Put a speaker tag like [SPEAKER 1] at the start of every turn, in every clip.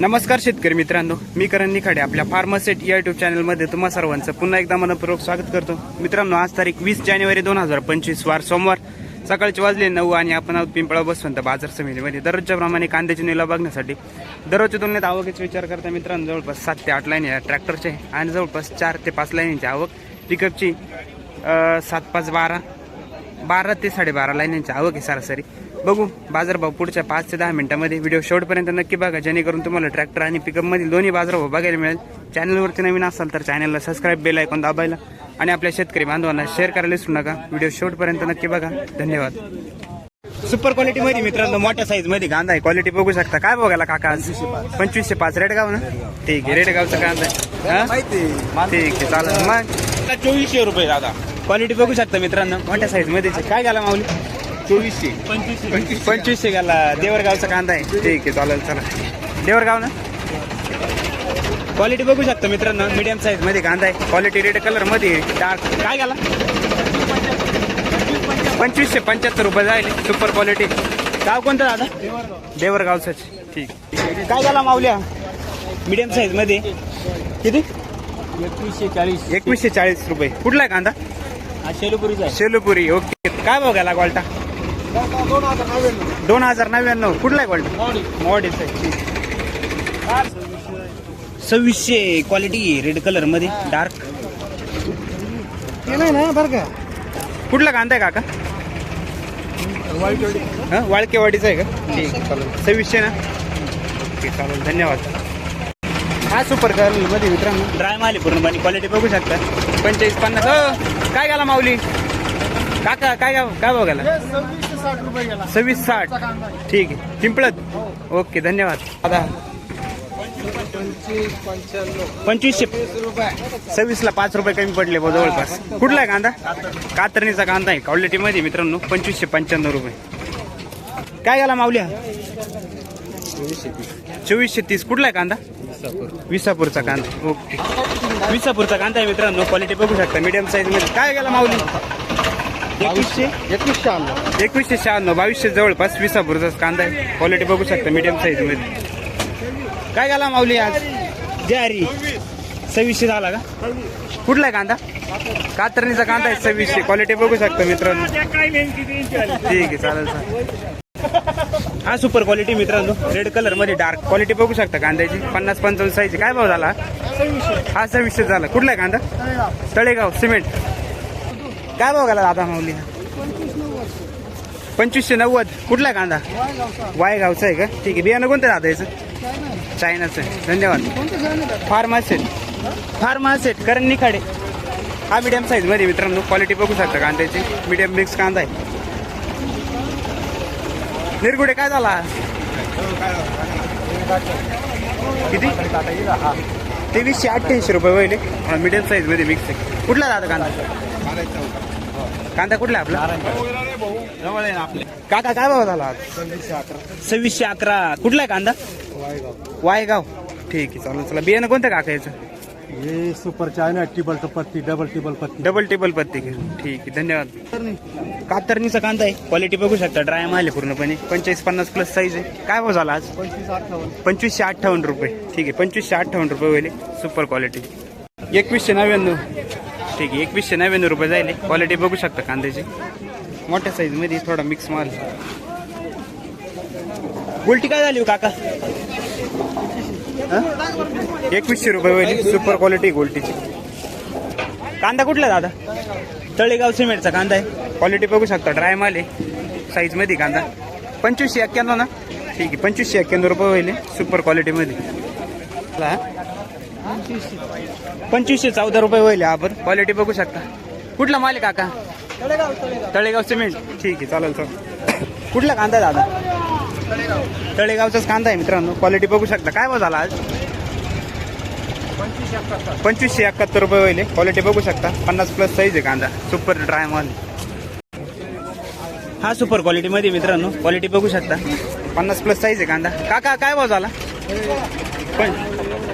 [SPEAKER 1] नमस्कार शेतकरी मित्रांनो मी करण निखाडे आपल्या फार्मासेट या युट्यूब चॅनलमध्ये तुम्हा सर्वांचं पुन्हा एकदा मनपूर्वक स्वागत करतो. मित्रांनो आज तारीख वीस जानेवारी दोन हजार पंचवीस वार सोमवार सकाळचे वाजले नऊ आणि आपण आहोत पिंपळा बसवंत बाजार समितीमध्ये. दररोजच्या प्रमाणे कांद्याची निलाव बघण्यासाठी दररोजच्या तुलनेत आवकेचा विचार करता मित्रांनो जवळपास सात ते आठ लाईन या ट्रॅक्टरचे आणि जवळपास चार ते पाच लाईनीची आवक. पिकअपची सात पाच बारा बारा ते साडेबारा लाईनींची आवक आहे सरासरी. बघू. बाजारभाव पुढच्या पाच ते दहा मिनिटांमध्ये व्हिडिओ शेवटपर्यंत नक्की बघा. जेणेकरून तुम्हाला ट्रॅक्टर आणि पिकअपमधील दोन्ही बाजारभाव बघायला मिळेल. चॅनलवरती नवीन असाल तर चॅनलला सबस्क्राईब बेल ऐकून दाबायला. आणि आपल्या शेतकरी बांधवांना शेअर करायला विसरू नका. व्हिडिओ शेवटपर्यंत नक्की बघा. धन्यवाद. सुपर क्वालिटी मध्ये मित्रांनो मोठ्या साईजमध्ये कांदा आहे. क्वालिटी बघू शकता. काय बघायला काका पंचवीसशे पाच. रेडगाव ना? ठीक आहे रेडगावचा कांदा आहे? ठीक आहे चालेल. मग?
[SPEAKER 2] चोवीसशे रुपये दादा.
[SPEAKER 1] क्वालिटी बघू शकता मित्रांनो. मोठ्या साईजमध्ये काय घाला माऊली?
[SPEAKER 2] चोवीसशे.
[SPEAKER 1] पंचवीसशे गेला देवरगावचा कांदा आहे. ठीक आहे चालेल चला. देवरगाव ना? क्वालिटी बघू शकता मित्रांनो मीडियम साईजमध्ये कांदा आहे. क्वालिटी रेड कलरमध्ये डार्क. काय गेला पंचवीसशे पंच्याहत्तर रुपये जाईल सुपर क्वालिटी गाव कोणतं दादा? देवरगावचंच. ठीक. काय झाला माऊल्या? मीडियम साईजमध्ये. किती?
[SPEAKER 2] एकवीसशे चाळीस.
[SPEAKER 1] एकवीसशे चाळीस रुपये. कुठला आहे कांदा?
[SPEAKER 2] शेलपुरीचा
[SPEAKER 1] शेलुपुरी. ओके. काय भाव गेला क्वालटा दोन हजार नव्याण्णव. कुठला आहे क्वालिटी मॉडेल सव्वीसशे क्वालिटी रेड कलरमध्ये डार्क
[SPEAKER 2] ना बरं का.
[SPEAKER 1] कुठला कांदा आहे काका? हा वाळकेवाडीचा आहे का? ठीक. चालेल. सव्वीसशे ना? ठीक चालेल धन्यवाद. हा सुपर कलरमध्ये मित्रांनो. ड्राय माल आहे पूर्णपणे क्वालिटी बघू शकता. पंचेचाळीस पन्नास. काय गेला माऊली? काका काय काय
[SPEAKER 2] सव्वीसशे साठ रुपये गेला.
[SPEAKER 1] सव्वीस साठ. ठीक आहे. पिंपळत ओके धन्यवाद. दादा. पंचवीसशे. सव्वीसला पाच रुपये कमी पडले बुवा जवळपास. कुठला आहे कांदा? कातरणीचा कांदा आहे. क्वालिटी मध्ये मित्रांनो पंचवीसशे पंच्याण्णव रुपये. काय गेला माऊल्या? चोवीसशे तीस. कुठला आहे कांदा? विसापूरचा कांदा. ओके. विसापूरचा कांदा आहे मित्रांनो. क्वालिटी बघू शकता. मीडियम साईजमध्ये. काय गेला माऊली? एकवीसशे?
[SPEAKER 2] एकवीसशे आणलं.
[SPEAKER 1] एकवीसशे शहाण्णव बावीसशे जवळपास विसापूरचाच कांदा आहे. क्वालिटी बघू शकता मीडियम साईजमध्ये. काय झाला माऊली आज? ज्वारी सव्वीसशे झाला का? कुठला कांदा? कातरणीचा कांदा आहे सव्वीसशे. क्वालिटी बघू शकता मित्रांनो. ठीक आहे चालेल चालेल. हा सुपर क्वालिटी मित्रांनो. रेड कलरमध्ये डार्क क्वालिटी बघू शकता कांद्याची. पन्नास पंचावन्न साईज काय भाव झाला? हा सव्वीसशे झाला. कुठला कांदा? तळेगाव सिमेंट. काय भाव गेला दादा माऊली? पंचवीसशे नव्वद. कुठला कांदा? वायगावचा आहे का? ठीक आहे. बियाणं कोणतं दादा याचं? चायनाचं आहे. धन्यवाद. फार्मासेट फार्मासेट करण निखाडे. हा मीडियम साईजमध्ये मित्रांनो. क्वालिटी बघू शकता कांद्याची. मीडियम मिक्स कांदा आहे. निरगुडे काय झाला? किती? तेवीसशे अठ्ठ्याऐंशी रुपये होईल मीडियम साईजमध्ये मिक्स आहे. कुठला दादा कांदा? कांदा कुठला आहे आपला?
[SPEAKER 2] जवळ आहे ना आपले
[SPEAKER 1] काका काय भाव झाला आज?
[SPEAKER 2] सव्वीसशे अकरा.
[SPEAKER 1] कुठला आहे कांदा?
[SPEAKER 2] वायगाव.
[SPEAKER 1] वायगाव ठीक आहे चालेल चला. बियाणं कोणतं काकायचं
[SPEAKER 2] हे सुपर चायना टिबल पत्ती. डबल टिबल पत्ती
[SPEAKER 1] डबल टेबल पत्ती घे ठीक आहे धन्यवाद. कातरणीचा कांदा आहे. क्वालिटी बघू शकता. ड्राय माल आहे पूर्णपणे. पंचेचाळीस पन्नास प्लस साईज आहे. काय भाव झाला आज?
[SPEAKER 2] पंचवीस अठ्ठावन्न
[SPEAKER 1] पंचवीसशे अठ्ठावन्न रुपये. ठीक आहे पंचवीसशे अठ्ठावन्न रुपये होईल. सुपर क्वालिटी एकवीसशे नव्याण्णव. ठीक आहे. एकवीसशे नव्याण्णव रुपये जाईल. क्वालिटी बघू शकता कांद्याची. मोठ्या साईजमध्ये थोडा मिक्स माल. उलटी काय झाली हो काका? एकवीसशे रुपये होईल. सुपर क्वालिटी गोल्टीची कांदा कुठला दादा? तळेगाव सिमेंटचा कांदा आहे. क्वालिटी बघू शकता. ड्राय माल आहे. साईजमध्ये कांदा. पंचवीसशे एक्क्याण्णव ना? ठीक आहे. पंचवीसशे एक्क्याण्णव रुपये होईल. सुपर क्वालिटीमध्ये पंचवीसशे चौदा रुपये होईल आपण क्वालिटी बघू शकता. कुठला माल आहे काका? तळेगाव सिमेंट ठीक आहे चालेल चालेल. कुठला कांदा दादा? तळेगावचाच कांदा आहे मित्रांनो. क्वालिटी बघू शकता. काय भाव झाला आज? पंचवीसशे एकाहत्तर रुपये होईल क्वालिटी बघू शकता. पन्नास प्लस साईज आहे कांदा. सुपर ड्राय माल. हा सुपर क्वालिटी मध्ये मित्रांनो. क्वालिटी बघू शकता. पन्नास प्लस साईज आहे कांदा. काका काय भाव झाला? पण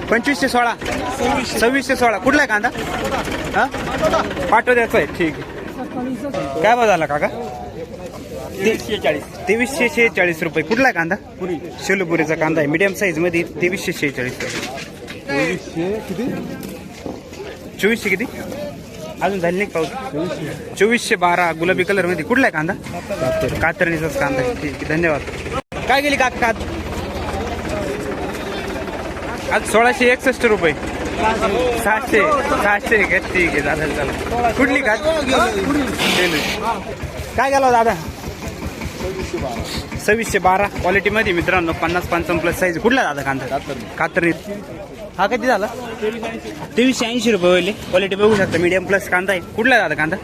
[SPEAKER 1] पंचवीसशे सोळा. सव्वीसशे सोळा. कुठला आहे कांदा? हा? पाठव द्यायचा आहे. ठीक आहे. काय भाव झाला काका?
[SPEAKER 2] तेवीसशे चाळीस
[SPEAKER 1] तेवीसशे शेहेचाळीस रुपये. कुठला आहे कांदा?
[SPEAKER 2] पुरी.
[SPEAKER 1] शेलूपुरीचा कांदा आहे. मीडियम साईजमध्ये तेवीसशे शेहेचाळीस रुपये
[SPEAKER 2] किती?
[SPEAKER 1] चोवीसशे किती? अजून झाली नाही पाऊस. चोवीसशे. बारा गुलाबी कलरमध्ये. कुठला आहे कांदा? कातरणीचाच कांदा आहे. ठीक आहे. धन्यवाद. काय गेली काका आज सोळाशे एकसष्ट रुपये. सहाशे सहाशे का ठीक आहे चालेल चालेल कुठली का? काय गेला दादा? सव्वीसशे बारा. क्वालिटी मध्ये मित्रांनो पन्नास पंचावन्न प्लस साईज कुठला दादा कांदा? कातरणी. हा किती झाला? तेवीसशे ऐंशी रुपये होईल. क्वालिटी बघू शकता. मीडियम प्लस कांदा आहे. कुठला दादा कांदा?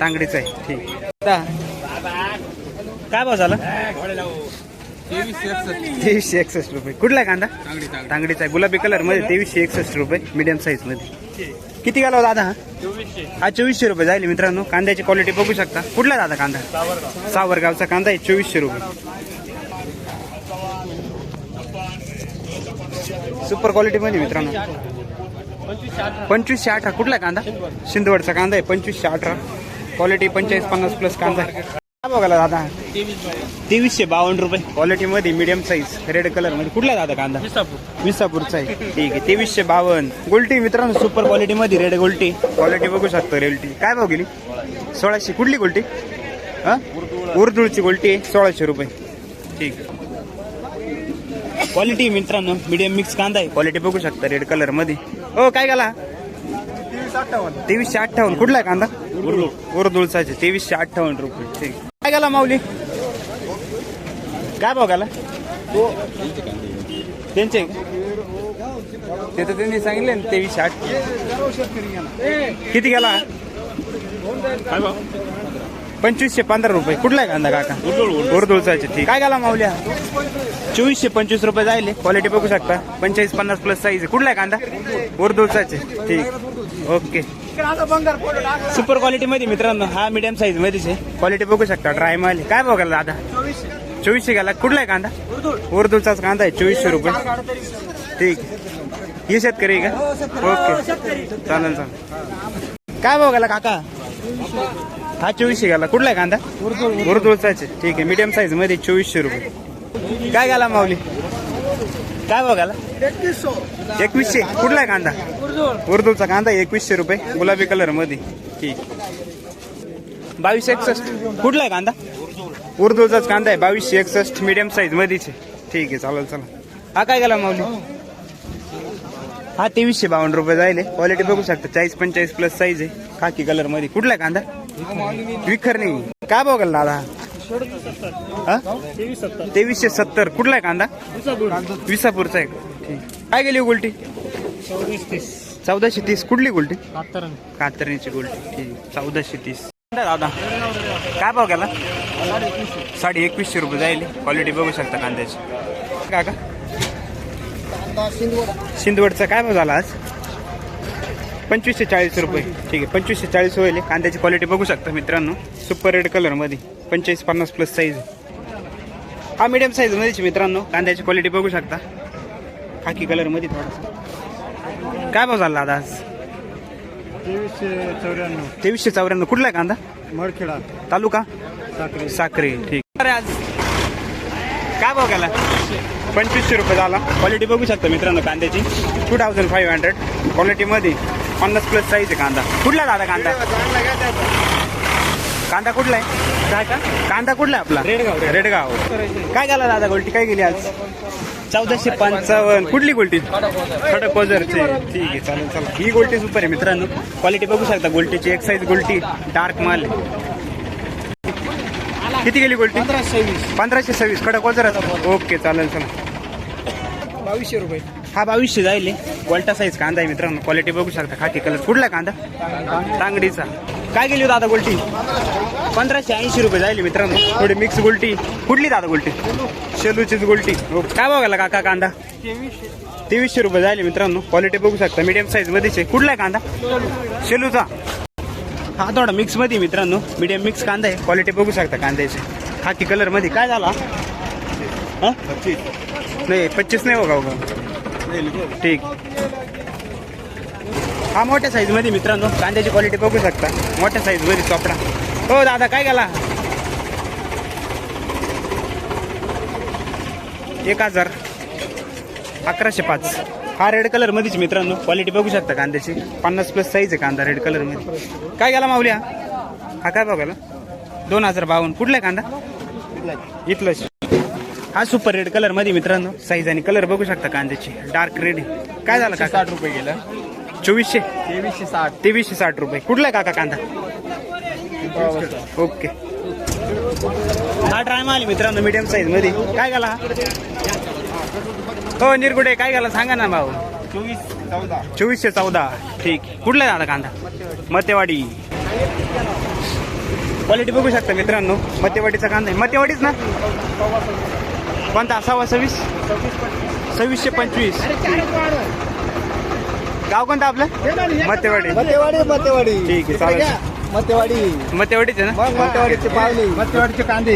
[SPEAKER 1] तांगडीचा आहे. ठीक. काय भाव झाला? तेवीसशे एकसष्ट रुपये. कुठला आहे कांदा तांगडीचा. आहे गुलाबी कलरमध्ये तेवीसशे एकसष्ट रुपये मीडियम साईजमध्ये. किती गेला हो दादा हा? हा चोवीसशे रुपये जाईल मित्रांनो. कांद्याची क्वालिटी बघू शकता. कुठला दादा कांदा? सावरगावचा कांदा आहे चोवीसशे रुपये. सुपर क्वालिटी मध्ये मित्रांनो. पंचवीसशे अठरा. कुठला कांदा? शिंदवडचा. कांदा आहे पंचवीसशे अठरा. क्वालिटी पंचेचाळीस पन्नास प्लस कांदा आहे. काय बघायला दादा. तेवीसशे बावन्न रुपये. क्वालिटी मध्ये मीडियम साईज रेड कलरमध्ये. कुठला दादा कांदा? विसापूरचा आहे. ठीक आहे तेवीसशे बावन्न. गोल्टी मित्रांनो सुपर क्वालिटी मध्ये रेड गोल्टी क्वालिटी बघू शकतो रेल्टी काय भाव गेली? सोळाशे. कुठली गोल्टी हा? उर्दूळची गोल्टी आहे सोळाशे रुपये. ठीक. क्वालिटी मित्रांनो मीडियम मिक्स कांदा आहे. क्वालिटी बघू शकता रेड कलरमध्ये. हो काय गेला?
[SPEAKER 2] तेवीस अठ्ठावन्न.
[SPEAKER 1] तेवीसशे अठ्ठावन्न. कुठला आहे कांदा? उर्दुळचाचे तेवीसशे अठ्ठावन्न रुपये. ठीक. काय गेला माऊली? काय भाव गेला त्यांचे. ते तर त्यांनी सांगितले ना तेवीस आठ. किती गेला पंचवीसशे पंधरा रुपये. कुठला आहे कांदा काका? उर्दुळचाचे ठीक. काय गेला माऊल्या चोवीसशे पंचवीस रुपये जायले. क्वालिटी बघू शकता. पंचेचाळीस पन्नास प्लस साईज कुठला आहे कांदा? उर्दुळचाचे ठीक. ओके. सुपर क्वालिटी मध्ये मित्रांनो हा मीडियम साईज मध्येच आहे. क्वालिटी बघू शकता ड्राय माल. काय बघायला दादा? चोवीसशे गेला. कुठला आहे कांदा? उर्दूचाच कांदा आहे चोवीसशे रुपये. ठीक हे शेतकरी का? ओके. चालेल चालेल. काय बघायला काका? हा चोवीसशे गेला. कुठला आहे कांदा? उर्दूचाच आहे. ठीक आहे. मीडियम साईजमध्ये चोवीसशे रुपये. काय गेला माऊली? काय बघायला एकवीसशे. कुठला आहे कांदा? उर्दूचा कांदा एकवीसशे रुपये. गुलाबी कलरमध्ये. ठीक. बावीस एकसष्ट. कुठला आहे कांदा? उर्दूचाच कांदा आहे. बावीसशे एकसष्ट. मीडियम साईज मध्येच आहे ठीक आहे चालेल चला. हा काय गेला माऊली? हा तेवीसशे बावन्न रुपये जायले. क्वालिटी बघू शकता. चाळीस पंचेचाळीस प्लस साईज आहे. खाकी कलरमध्ये. कुठला आहे कांदा? विखर नाही. काय बघाल दादा? हा? तेवीसशे सत्तर. कुठला आहे कांदा? विसापूरचा आहे. काय गेली गोल्टी चौदाशे तीस. कुठली गोल्टी कातरणीची गोल्टी ठीक चौदाशे तीस. दादा? काय भाव गेला साडे एकवीसशे रुपये जाईल. क्वालिटी बघू शकता कांद्याची. काका? शिंदवडचा काय भाव झाला आज? पंचवीसशे चाळीस रुपये. ठीक आहे. पंचवीसशे चाळीस होईल. कांद्याची क्वालिटी बघू शकता मित्रांनो. सुपर रेड कलरमध्ये पंचेचाळीस पन्नास प्लस साईज हा मीडियम साईजमध्येच मित्रांनो. कांद्याची क्वालिटी बघू शकता. खाकी कलरमध्ये थोडासा. काय भाव झाला दादा आज?
[SPEAKER 2] तेवीसशे चौऱ्याण्णव.
[SPEAKER 1] तेवीसशे चौऱ्याण्णव. कुठला आहे कांदा?
[SPEAKER 2] मडखेडा.
[SPEAKER 1] तालुका?
[SPEAKER 2] साखरे
[SPEAKER 1] साखरे ठीक. अरे आज. काय भाव गेला? पंचवीसशे रुपये झाला. क्वालिटी बघू शकता मित्रांनो कांद्याची. टू थाउजंड फाईव्ह हंड्रेड क्वालिटीमध्ये पन्नास प्लस साईज आहे कांदा. कुठला दादा कांदा? कांदा कुठला आहे? काय का? कांदा कुठला आहे आपला? रेडगाव. रेडगाव. काय गेला दादा? गोल्टी काय गेली आज? चौदाशे पंचावन्न. कुठली गोल्टी? खडक ओझरची ठीक आहे चालेल चला. ही गोल्टी सुपर आहे मित्रांनो. क्वालिटी बघू शकता गोल्टीची. एक साईज गोल्टी डार्क माल. किती गेली गोल्टी? पंधराशे सव्वीस. कडक वजरात ओके चालेल चला.
[SPEAKER 2] बावीसशे रुपये.
[SPEAKER 1] हा बावीसशे जाईल. वल्टा साईज कांदा आहे मित्रांनो. क्वालिटी बघू शकता. खाकी कलर कुठला कांदा. तांगडीचा. काय गेली दादा गोल्टी? पंधराशे ऐंशी रुपये जाईल मित्रांनो. थोडी मिक्स गोल्टी. कुठली दादा गोल्टी? शेलूचीच गोल्टी. काय बघायला काका कांदा? तेवीसशे रुपये जाईल मित्रांनो. क्वालिटी बघू शकता. मीडियम साईज मध्येच आहे कुठला आहे कांदा? शेलूचा. हा थोडा मिक्समध्ये आहे मित्रांनो. मीडियम मिक्स कांदा आहे. क्वालिटी बघू शकता कांद्याची. खाकी कलरमध्ये. काय झाला? हा? नाही पच्चीस नाही बघा बघा ठीक. हा मोठ्या साईजमध्ये मित्रांनो कांद्याची क्वालिटी बघू शकता. मोठ्या साईजमध्ये चोपडा. हो दादा काय गेला एक हजार. अकराशे पाच. हा रेड कलर मध्येच मित्रांनो क्वालिटी बघू शकता कांद्याची. पन्नास प्लस साईज आहे कांदा रेड कलरमध्ये. काय गेला माऊली हा? हा काय बघायला दोन हजार बावन्न. कुठला आहे कांदा? इथलं हा सुपर रेड कलरमध्ये मित्रांनो साईज आणि कलर बघू शकता कांद्याची. डार्क रेड काय झालं का
[SPEAKER 2] साठ रुपये गेलं.
[SPEAKER 1] चोवीसशे?
[SPEAKER 2] तेवीसशे साठ.
[SPEAKER 1] तेवीसशे साठ रुपये. कुठला काका कांदा? ओके. हा ट्राय माल मित्रांनो मीडियम साईजमध्ये. काय झाला हो? निरगुडे काय झाला? सांगा ना भाऊ.
[SPEAKER 2] चोवीस चौदा.
[SPEAKER 1] चोवीसशे चौदा. ठीक. कुठला आहे दादा कांदा? मतेवाडी क्वालिटी बघू शकता मित्रांनो. मतेवाडीचा कांदा आहे. मतेवाडीच ना? कोणता? असावा सव्वीस? सव्वीसशे पंचवीस. गाव कोणतं आपलं? मतेवाडी.
[SPEAKER 2] मतेवाडी मतेवाडी.
[SPEAKER 1] ठीक आहे, चालेल.
[SPEAKER 2] मतेवाडी.
[SPEAKER 1] मतेवाडीच ना?
[SPEAKER 2] मतेवाडीचे पावली. मतेवाडीचे कांदे.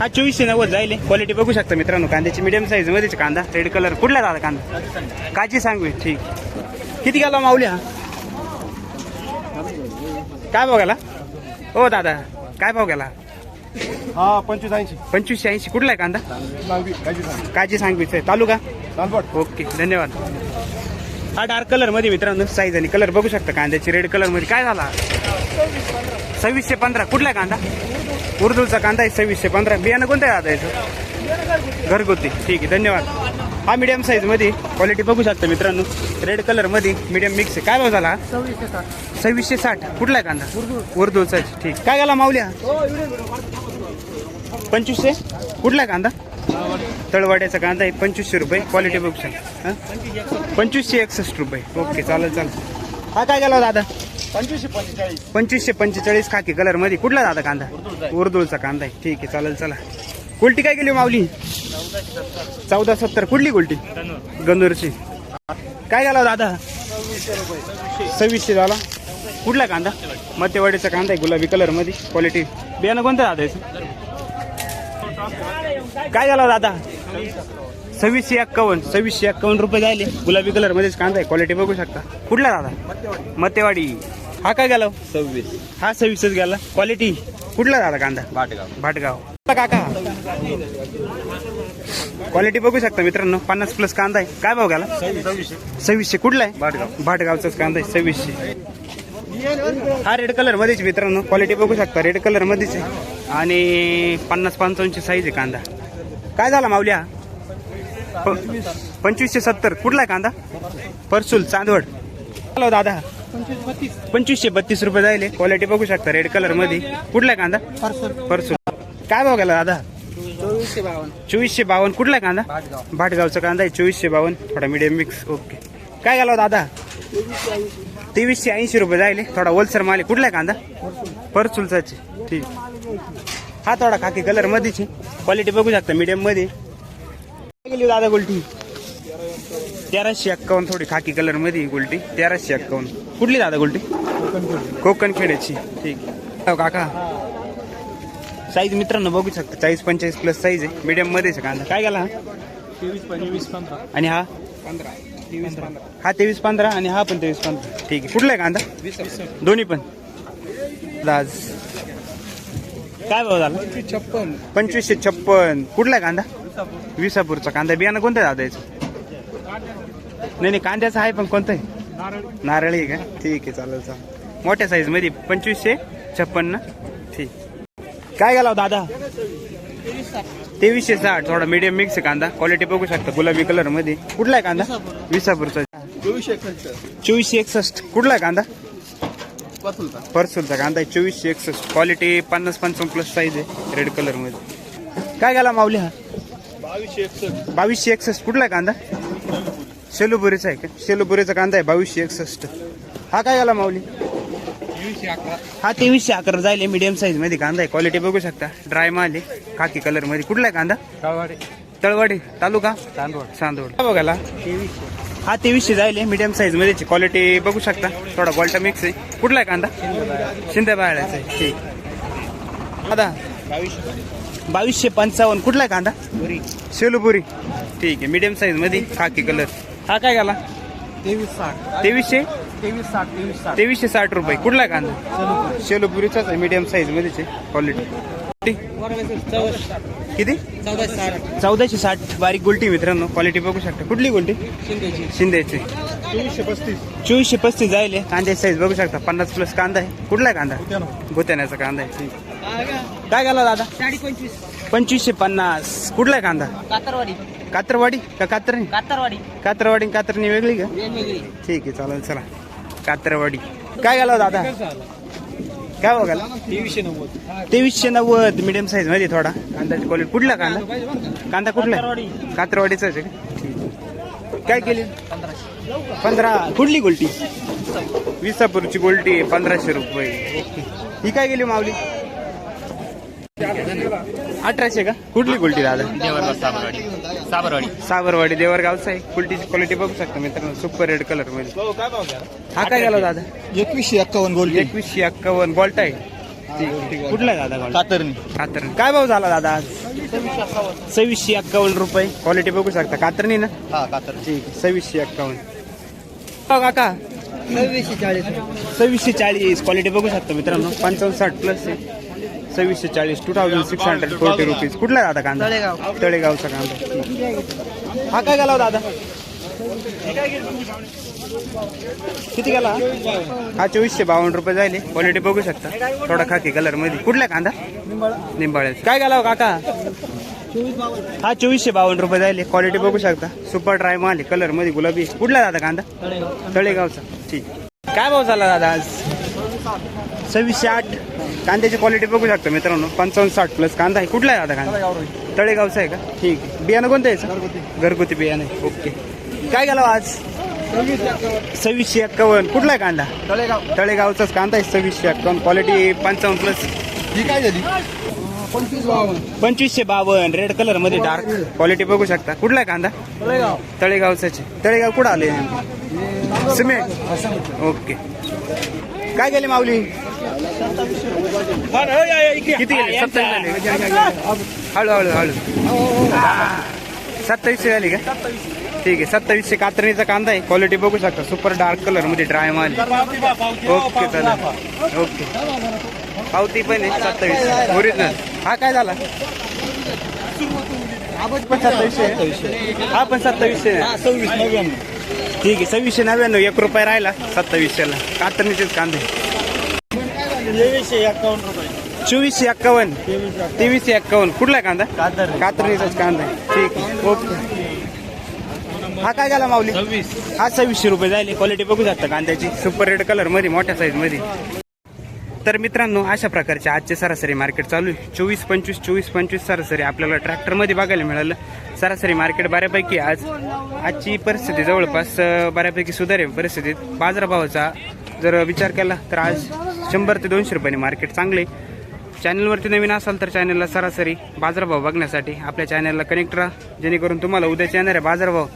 [SPEAKER 1] हा चोवीसशे नव्वद जाईल क्वालिटी बघू शकता मित्रांनो कांद्याची मिडियम साईज मध्येच कांदा. रेड कलर कुठला दादा कांदा? काची सांगू ठीक. किती गेला माऊली हा? काय भाव गेला? हो दादा काय भाव गेला?
[SPEAKER 2] हा पंचवीस ऐंशी.
[SPEAKER 1] पंचवीसशे ऐंशी. कुठला आहे कांदा?
[SPEAKER 2] सांगवी कायची सांग
[SPEAKER 1] काची सांगवीच आहे. तालुका? ओके धन्यवाद. हा डार्क कलरमध्ये मित्रांनो साईज आणि कलर बघू शकता कांद्याची रेड कलरमध्ये. काय झाला? सव्वीसशे पंधरा. कुठला कांदा? उर्दूचा कांदा आहे सव्वीसशे पंधरा. बियाणं कोणतं आहे याचं घरगुती. ठीक आहे धन्यवाद. हा मीडियम साईजमध्ये क्वालिटी बघू शकता मित्रांनो. रेड कलरमध्ये मीडियम मिक्स आहे. काय भाव झाला? सव्वीसशे साठ. कुठला आहे कांदा? उर्दूचा ठीक. काय झाला माऊल्या? पंचवीसशे? कुठला आहे कांदा? तळवाड्याचा कांदा आहे पंचवीसशे रुपये. क्वालिटी बघू पंचवीसशे एकसष्ट रुपये. ओके चालेल चालेल. हा काय गेला दादा?
[SPEAKER 2] पंचवीसशे पंचेचाळीस
[SPEAKER 1] पंचवीसशे पंचेचाळीस खाकी कलरमध्ये. कुठला दादा कांदा? उर्दूळचा कांदा आहे. ठीक आहे चालेल चला. गुलटी काय गेली माऊली? चौदा सत्तर. कुठली गुलटी गंदूरची काय झाला दादा? सव्वीसशे झाला. कुठला कांदा? मध्यवाडीचा कांदा आहे गुलाबी कलरमध्ये. क्वालिटी बियाणं कोणतं दादा याचं? काय झाला दादा? सव्वीसशे एक्कावन्न सव्वीसशे एक्कावन्न रुपये झाले. गुलाबी कलर मध्येच कांदा आहे. क्वालिटी बघू शकता. कुठला दादा? मतेवाडी हा काय गेला?
[SPEAKER 2] सव्वीस.
[SPEAKER 1] हा सव्वीसच गेला. क्वालिटी कुठला दादा कांदा?
[SPEAKER 2] भाटगाव.
[SPEAKER 1] भाटगाव. काका? क्वालिटी बघू शकता मित्रांनो. पन्नास प्लस कांदा आहे. काय भाव गेला?
[SPEAKER 2] सव्वीसशे.
[SPEAKER 1] सव्वीसशे. कुठला आहे?
[SPEAKER 2] भाटगाव.
[SPEAKER 1] भाटगावचाच कांदा आहे. सव्वीसशे. हा रेड कलर मध्येच मित्रांनो. क्वालिटी बघू शकता. रेड कलर मध्येच आहे. आणि पन्नास पंचावन्नची साईज आहे कांदा. काय झाला माऊल्या? पंचवीसशे सत्तर. कुठला आहे कांदा? परसूल चांदवड. हॅलो दादा. पंचवीसशे बत्तीस रुपये जाईल क्वालिटी बघू शकता रेड कलरमध्ये. कुठला आहे कांदा? परसूल. काय भाव गेला दादा?
[SPEAKER 2] चोवीसशे बावन्न.
[SPEAKER 1] चोवीसशे बावन्न. कुठला आहे कांदा?
[SPEAKER 2] भाटगाव.
[SPEAKER 1] भाटगावचा कांदा आहे. चोवीसशे बावन्न. थोडा मिडियम मिक्स ओके काय गेला दादा? तेवीसशे ऐंशी. रुपये जायले. थोडा होलसेल माल आहे. कुठला आहे कांदा? परचुलचाचे ठीक. हा थोडा खाकी कलर मध्येच क्वालिटी बघू शकता मीडियममध्ये. गेली दादा गोल्टी. तेराशे एक्कावन्न थोडी खाकी कलरमध्ये गोल्टी. तेराशे एक्कावन्न. कुठली दादा गोल्टी? कोकण खेड्याची. ठीक हो काका. साईज मित्रांनो बघू शकता. चाळीस पंचेचाळीस प्लस साईज आहे. मीडियम मध्येच कांदा. काय गेला हा?
[SPEAKER 2] तेवीस पंचवीस पंधरा.
[SPEAKER 1] आणि हा?
[SPEAKER 2] पंधरा.
[SPEAKER 1] हा तेवीस पंधरा आणि हा पण तेवीस पंधरा. ठीक आहे. कुठला आहे कांदा? दोन्ही पण. दाज काय भाव झाला?
[SPEAKER 2] छप्पन
[SPEAKER 1] पंचवीसशे छप्पन. कुठला आहे कांदा? विसापूरचा. कांदा बियाणं कोणतं आहे दादा याचं नाही नाही कांद्याचं आहे पण कोणतं आहे? नारळी आहे का? ठीक आहे चालेल चालेल. मोठ्या साईजमध्ये पंचवीसशे छप्पन्न. ठीक. काय गेला हो दादा? तेवीसशे साठ. थोडा मीडियम मिक्स आहे कांदा. क्वालिटी बघू शकता गुलाबी कलरमध्ये. कुठला आहे कांदा? विसापूरचा.
[SPEAKER 2] चोवीसशे खर्च
[SPEAKER 1] चोवीसशे एकसष्ट. कुठला आहे कांदा? परसूलचा कांदा आहे चोवीसशे एकसष्ट. क्वालिटी पन्नास पंचावन्न प्लस साईज आहे रेड कलरमध्ये. काय गेला माऊली हा?
[SPEAKER 2] बावीसशे एकसष्ट.
[SPEAKER 1] बावीसशे एकसष्ट. कुठला कांदा? शेलुपुरीचा आहे का? शेलुपुरीचा कांदा आहे बावीसशे एकसष्ट. हा काय गेला माऊली?
[SPEAKER 2] तेवीसशे अकरा.
[SPEAKER 1] हा तेवीसशे अकरा जाईल मीडियम साईजमध्ये कांदा आहे. क्वालिटी बघू शकता. ड्राय माल आहे खाकी कलरमध्ये. कुठला आहे कांदा?
[SPEAKER 2] तळवाडे
[SPEAKER 1] तालुका?
[SPEAKER 2] तांदूळ
[SPEAKER 1] चांदोड काय बघायला? हा तेवीसशे जाईल मीडियम साईजमध्ये क्वालिटी बघू शकता. थोडा गोल्टा मिक्स आहे. कुठला आहे कांदा? शिंदे बाळ्याचा आहे. ठीक. दादा
[SPEAKER 2] बावीसशे
[SPEAKER 1] पंचावन्न. कुठला आहे कांदा?
[SPEAKER 2] पुरी.
[SPEAKER 1] शेलुपुरी ठीक आहे मीडियम साईजमध्ये खाकी कलर हा काय गेला
[SPEAKER 2] तेवीस साठ.
[SPEAKER 1] तेवीसशे?
[SPEAKER 2] तेवीस साठ तेवीस साठ.
[SPEAKER 1] तेवीसशे साठ रुपये. कुठला आहे कांदा? शेलुपुरीचाच आहे मीडियम साईज मध्येच. क्वालिटी किती?
[SPEAKER 3] चौदाशे साठ.
[SPEAKER 1] चौदाशे साठ बारीक गोल्टी मित्रांनो. क्वालिटी बघू शकता. कुठली गोल्टी?
[SPEAKER 3] शिंदेची.
[SPEAKER 1] शिंदेची
[SPEAKER 2] चोवीसशे पस्तीस
[SPEAKER 1] चोवीसशे पस्तीस जाईल हे. कांद्याची साईज बघू शकता. पन्नास प्लस कांदा आहे. कुठला कांदा? भुत्याण्याचा कांदा आहे. ठीक काय घाला दादा? पंचवीसशे पन्नास. कुठला आहे कांदा?
[SPEAKER 3] कातरवाडी.
[SPEAKER 1] कात्रवाडी? का कात्रणी?
[SPEAKER 3] कातरवाडी.
[SPEAKER 1] कात्रवाडी आणि कात्रणी वेगळी का? ठीक आहे चालेल चला. कात्रवाडी. काय घाला दादा? काय बघाल
[SPEAKER 2] तेवीसशे नव्वद.
[SPEAKER 1] तेवीसशे नव्वद मिडियम साईजमध्ये थोडा. कांद्याची क्वालिटी कुठला कांदा? कांदा कुठला? आहे? कात्रवाडीचाच आहे का? काय केली? पंधरा. कुठली गोल्टी? विसापूरची गोल्टी पंधराशे रुपये. ही काय गेली माऊली? अठराशे का? कुठली गोल्टी दादा?
[SPEAKER 3] देवरगाव साबरवाडी. साबरवाडी.
[SPEAKER 1] साबरवाडी देवरगावचा आहे. कुल्टीची क्वालिटी बघू शकता मित्रांनो. सुपर रेड कलरमध्ये. हा काय गेला दादा?
[SPEAKER 2] एकवीसशे एक्कावन्न गोल्ड
[SPEAKER 1] एकवीसशे एक्कावन्न बॉल्ट आहे. कुठला दादा गोल्ट
[SPEAKER 2] कातरणी.
[SPEAKER 1] कातर काय भाव झाला दादा आज? सव्वीसशे एक्कावन्न रुपये. क्वालिटी बघू शकता. कातरणी ना?
[SPEAKER 2] हा कातर
[SPEAKER 1] ठीक आहे. सव्वीसशे एक्कावन्न. हो काका.
[SPEAKER 3] सव्वीसशे चाळीस.
[SPEAKER 1] सव्वीसशे चाळीस. क्वालिटी बघू शकता मित्रांनो. पंचावन्न साठ प्लस आहे. सव्वीसशे चाळीस two thousand six hundred forty rupees कुठला दादा कांदा?
[SPEAKER 3] तळेगाव.
[SPEAKER 1] तळेगावचा कांदा. हा काय गेला दादा? किती गेला? हा चोवीसशे बावन्न रुपये जायले. क्वालिटी बघू शकता. थोडा खाकी कलरमध्ये. कुठला कांदा? निंबाळ्याचा. काय गेला हो काका? हा चोवीसशे बावन्न रुपये जायले. क्वालिटी बघू शकता. सुपर ड्राय माल आहे कलरमध्ये गुलाबी. कुठला दादा कांदा? तळेगावचा. ठीक. काय भाव झाला दादा आज? सव्वीसशे आठ. कांद्याची क्वालिटी बघू शकता मित्रांनो. पंचावन्न साठ प्लस कांदा आहे. कुठला आहे दादा कांदा? तळेगावचा आहे का? ठीक. आहे बियाणं कोणतं आहे घरगुती. बियाणं आहे. ओके. काय गेला आज? सव्वीसशे एक्कावन्न. कुठला आहे कांदा?
[SPEAKER 2] तळेगाव.
[SPEAKER 1] तळेगावचाच कांदा आहे सव्वीसशे एक्कावन्न. क्वालिटी पंचावन्न प्लस
[SPEAKER 2] ही काय झाली?
[SPEAKER 1] पंचवीसशे बावन्न. रेड कलरमध्ये डार्क क्वालिटी बघू शकता. कुठला आहे कांदा?
[SPEAKER 2] तळेगाव.
[SPEAKER 1] तळेगावचाच. तळेगाव कुठं आले सिमेंट. ओके. काय गेले माऊली? किती गेले? सत्तावीस झाले. हळू हळू हळू. सत्तावीसशे झाली का? ठीक आहे सत्तावीसशे कात्रणीचा कांदा आहे. क्वालिटी बघू शकता. सुपर डार्क कलरमध्ये ड्राय माल ओके चला. ओके पावती पण आहे. सत्तावीस. ओरिजिनल हा काय झाला? हा पण सत्तावीसशे हा पण सत्तावीसशे
[SPEAKER 2] सव्वीस नव्याण्णव
[SPEAKER 1] ठीक आहे सव्वीसशे नव्याण्णव. एक रुपये राहिला. सत्तावीसशेला. कातरणीचेच कांदे.
[SPEAKER 2] तेवीसशे एक्कावन्न रुपये.
[SPEAKER 1] चोवीसशे एक्कावन्न. तेवीसशे एक्कावन्न. कुठला कांदा?
[SPEAKER 2] कातर
[SPEAKER 1] कातरणीचाच कांदा ठीक आहे. ओके. हा काय झाला माऊली? हा सव्वीसशे रुपये जायले क्वालिटी बघू शकता कांद्याची. सुपर रेड कलरमध्ये मोठ्या साईजमध्ये. तर मित्रांनो अशा प्रकारचे आजचे सरासरी मार्केट चालू आहे. चोवीस पंचवीस चोवीस पंचवीस सरासरी आपल्याला ट्रॅक्टरमध्ये बघायला मिळालं. सरासरी मार्केट बऱ्यापैकी आज आजची परिस्थिती जवळपास बऱ्यापैकी सुधारेल परिस्थितीत. बाजारभावाचा जर विचार केला तर आज शंभर ते दोनशे रुपयाने मार्केट चांगले. चॅनलवरती नवीन असाल तर चॅनलला सरासरी बाजारभाव बघण्यासाठी आपल्या चॅनलला कनेक्ट राहा. जेणेकरून तुम्हाला उद्याच्या येणाऱ्या बाजारभाव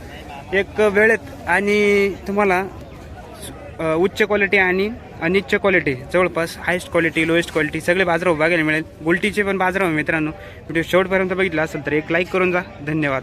[SPEAKER 1] एक वेळेत आणि तुम्हाला उच्च क्वालिटी आणि अनिच्च क्वालिटी जवळपास हायस्ट क्वालिटी लोएस्ट क्वालिटी सगळे बाजारभाव बघायला मिळेल. गुलटीचे पण बाजारभाव मित्रांनो व्हिडिओ शेवटपर्यंत बघितला असेल तर एक लाईक करून जा. धन्यवाद.